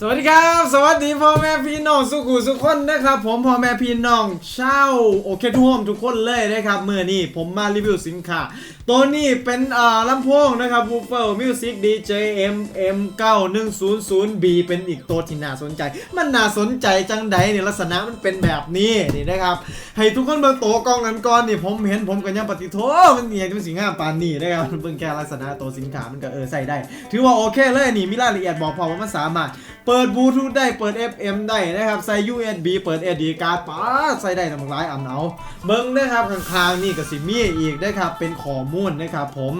สวัสดีครับ สวัสดีพ่อแม่พี่น้องสุขุสุขคนนะครับ ผมพ่อแม่พี่น้องเช่าโอเคทุกคนทุกคนเลยนะครับเมื่อนี้ผมมารีวิวสินค้าตัวนี้เป็นอ่าลำโพงนะครับ Woofer Music DJ MM 9100 B เป็นอีกตัวที่น่าสนใจ มันน่าสนใจจังใดเนี่ยลักษณะมันเป็นแบบนี้นี่นะครับให้ทุกคนเบิ่งตัวกล้องนั้นก่อนนี่ผมเห็นผมก็ยังปฏิโทมันเนี่ยมันสีงามปานนี้นะครับเบิ่งแค่ลักษณะตัวสินค้ามันก็เออใส่ได้ ถือว่าโอเคเลยนี่มีรายละเอียดบอกพอว่ามันสามารถ เปิดบลูทูธได้เปิด FM ได้นะครับใส่ USB เปิด SD การ์ดป้าใส่ได้ทั้งหลายอันเอาเบิ้งนะครับข้างๆนี่ก็สิมีอีกนะครับเป็นข้อมูลนะครับผม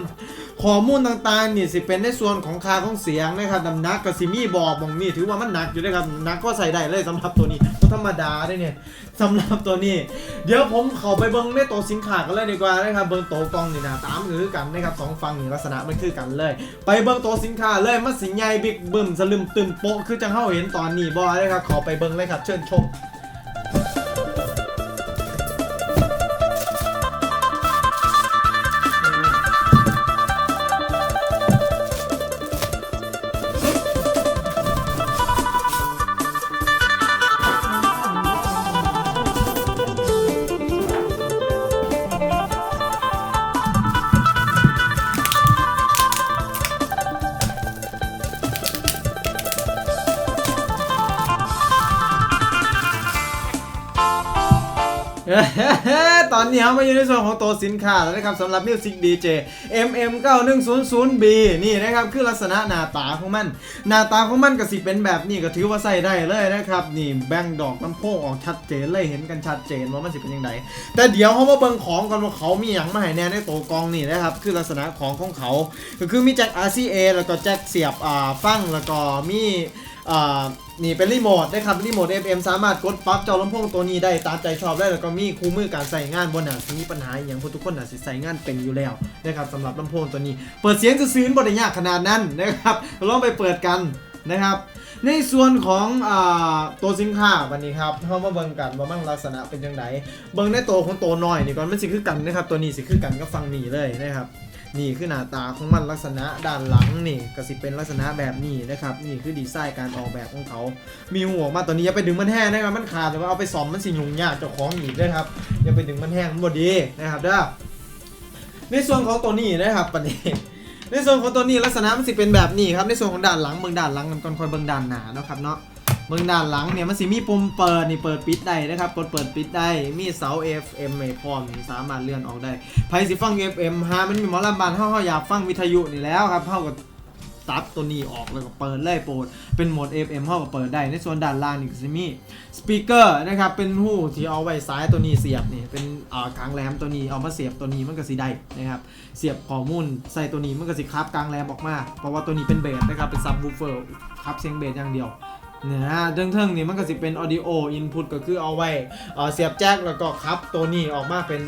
ข้อมูลต่างๆนี่สิเป็นในส่วนของคาของเสียงนะครับน้ำหนักกับสิมีบอกบองนี่ถือว่ามันหนักอยู่นะครับหนักก็ใส่ได้เลยสำหรับตัวนี้ ธรรมดาได้เนี่ยสำหรับตัวนี้ เดี๋ยวผมเข้าไปเบิ้งในตัวสินค้ากันเลยดีกว่านะครับเบิ้งตัวกล้องนี่นะตามคือกันนะครับสองฝั่งนี่ลักษณะมันคือกันเลย ไปเบิ้งตัวสินค้าเลยมันสิใหญ่บิ๊กบึ้มสลึมตึมโปะคือจังเฮาเห็นตอนนี้บ่เลยครับขอไปเบิ้งเลยครับเชิญชม ตอนนี้เรามาอยู่ในส่วนของตัวสินค้าแล้วนะครับสำหรับ Music DJ MM 9100 B นี่นะครับคือลักษณะหน้าตาของมัน หน้าตาของมันก็สิเป็นแบบนี้ก็ถือว่าใส่ได้เลยนะครับ นี่แบ่งดอกลำโพงออกชัดเจนเลยเห็นกันชัดเจนว่ามันสิเป็นยังไงแต่เดี๋ยวเขามาเบิ่งของกันว่าเขามีอย่างมาให้แน่ในตัวกองนี่นะครับคือลักษณะของของเขา ก็คือมีแจ็ค RCA แล้วก็แจ็คเสียบอ่าฟังแล้วก็มี นี่เป็นรีโมทนะครับรีโมท FM สามารถกดปรั๊บจ้าลำโพงตัวนี้ได้ตามใจชอบได้แล้วก็มีคู่มือการใส่งานบนหนาสิมีปัญหาอย่างพวกทุกคนอาจจะใส่งานเป็นอยู่แล้วนะครับสำหรับลำโพงตัวนี้ เปิดเสียงจะซื้อบริยากขนาดนั้นนะครับลองไปเปิดกันนะครับในส่วนของอตัวสินค้าวันนี้ครับเข้ามาเบิ่งกันว่ามันลักษณะเป็นยังไงเบิ่งในตัวของตัวน้อยนี่ก่อนมันสิคือกันนะครับตัวนี้สิคือกันก็ฟังนี่เลยนะครับ นี่คือหน้าตาของมันลักษณะด้านหลังนี่ก็สิเป็นลักษณะแบบนี้นะครับ นี่คือดีไซน์การออกแบบของเขา มีหัวมาตัวนี้อย่าไปดึงมันแห้งนะครับ มันขาดแต่ว่าเอาไปซ่อมมันสิยุ่งยากเจ้าของอีกนะครับ อย่าไปดึงมันแห้งมันบดีนะครับเด้อ ในส่วนของตัวนี้นะครับปันนี้ในส่วนของตัวนี้ลักษณะมันสิเป็นแบบนี้ครับ ในส่วนของด้านหลังเบิ่งด้านหลังกันก่อนคอยเบิ่งด้านหนาเนาะครับเนาะ เบิ่งด้านหลังเนี่ยมันสิมีปุ่มเปิดนี่เปิดปิดได้นะครับกดเปิดปิดได้มีเสา FM ไม่พร้อมนี่สามารถเลื่อนออกได้ไผสิฟัง FM หามันมีหมอลำบานเฮาเฮาอยากฟังวิทยุนี่แล้วครับเฮาก็ตัดตัวนี้ออกแล้วก็เปิดเลยโปรดเป็นโหมด FM เฮาก็เปิดได้ในส่วนด้านล่างนี่ก็สิมีสปีกเกอร์นะครับเป็นหูที่เอาไว้ซ้ายตัวนี้เสียบนี่เป็นอ่ากลางแหลมตัวนี้เอามาเสียบตัวนี้มันก็สิได้นะครับเสียบข้อมูลใส่ตัวนี้มันก็สิคับกลางแรมออกมาเพราะว่าตัวนี้เป็นเบสนะครับเป็นซับวูเฟอร์คับเสียงเบสอย่างเดียว เนี่ยฮะเทิงๆนี่มันก็สิเป็นออดิโออินพุตก็คือเอาไว้เอ่อเสียบแจ็คแล้วก็คับตัวนี้ออกมาเป็น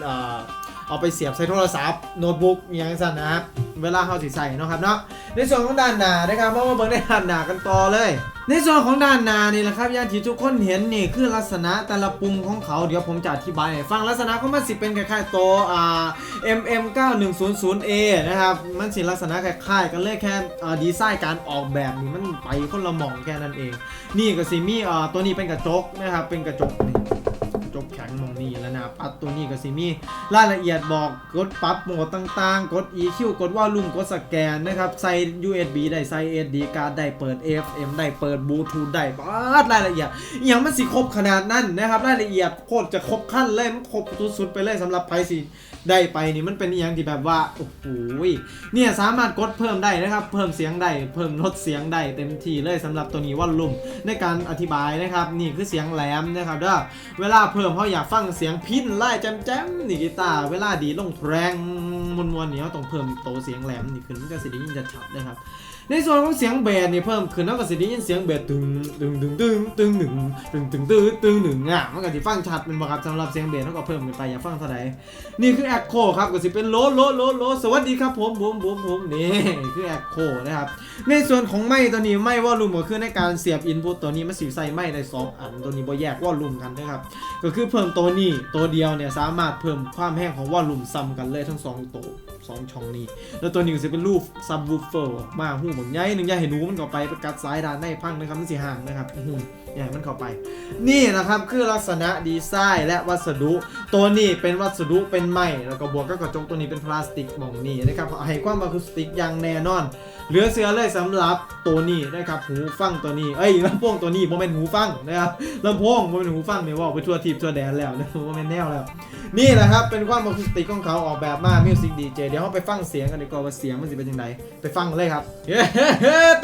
เอาไปเสียบใส่โทรศัพท์โน้ตบุ๊กอย่างนั้นนะครับ เวลาเขาสิใส่นะครับเนาะในส่วนของด้านหน้านะครับเพราะว่าเบิ่งในด้านหน้ากันต่อเลย ในส่วนของด้านหน้านี่แหละครับอย่างที่ทุกคนเห็นนี่คือลักษณะแต่ละปุ่มของเขาเดี๋ยวผมจะอธิบายให้ฟังลักษณะของมันสิเป็นคล้ายๆตัวอ่า MM 9100A นะครับมันสิลักษณะคล้ายๆกันเลยแค่ดีไซน์การออกแบบนี่มันไปคนละหม่องแค่นั้นเอง นี่ก็สิมีอ่าตัวนี้เป็นกระจกนะครับเป็นกระจกนี่ จบแข็งมองนี่แล้วนะปัดตัวนี้ก็สิมีรายละเอียดบอกกดปรับโหมดต่างๆ กด EQ กดว่าลุ่มกดสแกนนะครับ ใส่ USB ได้ใส่ SD การ์ดได้เปิด FM ได้เปิดบลูทูธได้ปัดรายละเอียดอย่างมันสิครบขนาดนั้นนะครับรายละเอียดโคตรจะครบขั้นเลยมันครบสุดๆไปเลยสำหรับไพสิ ได้ไปนี่มันเป็นอย่างที่แบบว่าโอ้โหเนี่ยสามารถกดเพิ่มได้นะครับ เพิ่มเสียงได้เพิ่มลดเสียงได้เต็มที่เลยสำหรับตัวนี้ว่าลุ่มในการอธิบายนะครับ นี่คือเสียงแหลมนะครับเด้อเวลาเพิ่มเขาอยากฟังเสียงพินไล่แจมแจมๆนี่กีตาร์เวลาดีลงแรง มวนมวนๆนี่เขาต้องเพิ่มโตเสียงแหลมนี่ขึ้นมันจะสิได้ยินจะชัดนะครับ ในส่วนของเสียงเบสนี่เพิ่มขึ้นแล้วก็สิได้ยินเสียงเบสตึงตึงตึงตึงตึงหนึ่งตึงตึงตึงตึงหนึ่งอะมันก็สิฟังชัดเป็นบ่ครับสำหรับเสียงเบสเขาก็เพิ่มขึ้นไปอย่าฟังเท่าไหร่นี่คือแอคโคครับก็สิเป็นโลโลโลโลสวัสดีครับผมผมผมผมนี่คือแอคโคนะครับในส่วนของไม้ตัวนี้ไม้วอลลุ่มก็คือในการเสียบอินพุตตัวนี้มันสีใส่ไม้ได้สองอันตัวนี้บ่แยกวอลลุ่มกันนะครับก็คือเพิ่มตัวนี้ตัวเดียวเนี่ยสามารถเพิ่มความแห้งของวอลลุ่มซ้ำกันเลยทั้งสองตัว สองช่องนี้ แล้วตัวนี้ก็จะเป็นรูปซับวูฟเฟอร์ออกมาหูบางใหญ่หนึ่งอย่าให้หนูมันก็ไปประกัดสายด้านในพังนะครับมันสีห่างนะครับอื้อหื อย่าให้มันเข้าไป นี่นะครับคือลักษณะดีไซน์และวัสดุ ตัวนี้เป็นวัสดุเป็นไม้แล้วก็บวกกับกระจกตัวนี้เป็นพลาสติกมองนี้นะครับให้ความอะคูสติกอย่างแน่นอน เหลือเสือเลยสำหรับตัวนี้นะครับหูฟังตัวนี้เอ้ยลำโพงตัวนี้โมเมนหูฟังนะครับลำโพงโมเมนหูฟังเนี่ยว่าไปทั่วทีมทั่วแดนแล้วนะโมเมนแนวแล้ว นี่แหละครับเป็นความอะคูสติกของเขาออกแบบมามิวสิกดีเจเดี๋ยวเราไปฟังเสียงกันดีกว่าว่าเสียงมันจะเป็นยังไงไปฟังกันเลยครับ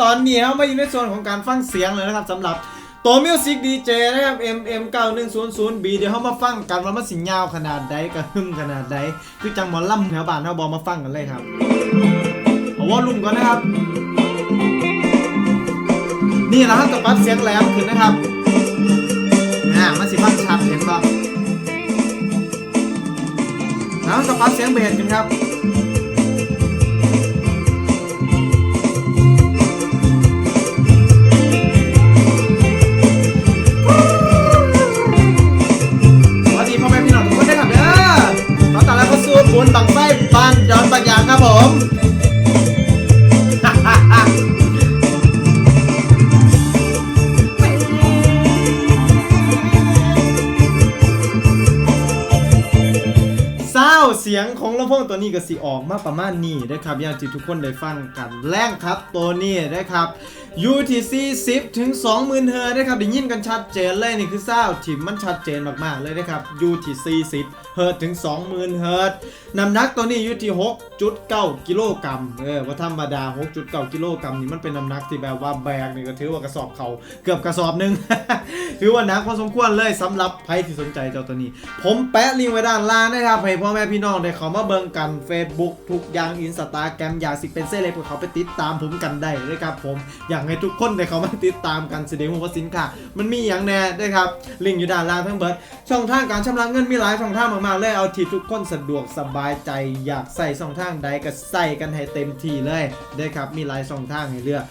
ตอนนี้เรามาอยู่ในส่วนของการฟังเสียงเลยนะครับสำหรับ ตัวมิวสิกดีเจนะครับ MM 9100B เดี๋ยวเขามาฟังกันว่ามันสิยาวขนาดใดกระหึ่มขนาดใดคือจังหมอลำแถวบ้านเราบอกมาฟังกันเลยครับเอาวอลลุ่มก่อนนะครับ นี่นะครับกับปรั๊บเสียงแหลมขึ้นนะครับอ่ามันสิฟังชัดเห็นป่ะแล้วกับปรั๊บเสียงเบสขึ้นครับ คุณบังไฟบ้านจอนบางอย่างครับผม เสียงของลำโพงตัวนี้ก็สิออกมาประมาณนี้นะครับอย่างที่ทุกคนได้ฟังกันแรงครับตัวนี้นะครับ UTC 10ถึง20,000เฮิร์นะครับได้ยินกันชัดเจนเลยนี่คือเศร้าที่มันชัดเจนมากๆเลยนะครับ UTC 10เฮิร์ถึง 20,000เฮิร์น้ำหนักตัวนี้อยู่ที่ 6.9 กิโลกรัมเออว่าธรรมดา 6.9 กิโลกรัมนี่มันเป็นน้ำหนักที่แบบว่าแบกนี่ก็ถือว่ากระสอบเขาเกือบกระสอบหนึง ถือว่าหนักพอสมควรเลยสำหรับใครที่สนใจเจ้าตัวนี้ ผมแปะลิงก์ไว้ด้านล่างนะครับให้พ่อแม่พี่น้องได้เขามาเบิ่งกัน Facebook ทุกอย่างอินสตาแกรมอยากสิเป็นเซเลบก็เขาไปติดตามผมกันได้เลยครับผม อยากให้ทุกคนได้เขามาติดตามกันแสดงว่าสินค้ามันมีอย่างแน่นะครับ ลิงก์อยู่ด้านล่างทั้งเบิร์ดช่องทางการชำระเงินมีหลายช่องทางมากๆเลยเอาที่ทุกคนสะดวกสบายใจอยากใส่ช่องทางใดก็ใส่กันให้เต็มที่เลยนะครับมีหลายช่องทางให้เลือก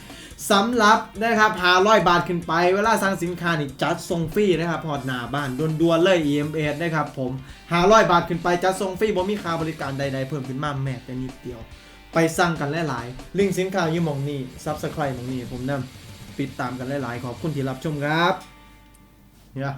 สำหรับนะครับหาร้อยบาทขึ้นไป เวลาสั่งสินค้านี่จัดส่งฟรีนะครับพอดหน้าบ้านด่วนๆเลย EMS นะครับผมหาร้อยบาทขึ้นไปจัดส่งฟรีบ่มีค่าบริการใดๆเพิ่มขึ้นมาแม้แต่นิดเดียว ไปสั่งกันหลายๆ ลิงก์สินค้าอยู่หมองนี้ซับสไครต์มองนี้ผมนำติดตามกันหลายๆ ขอบคุณที่รับชมครับเนี่ย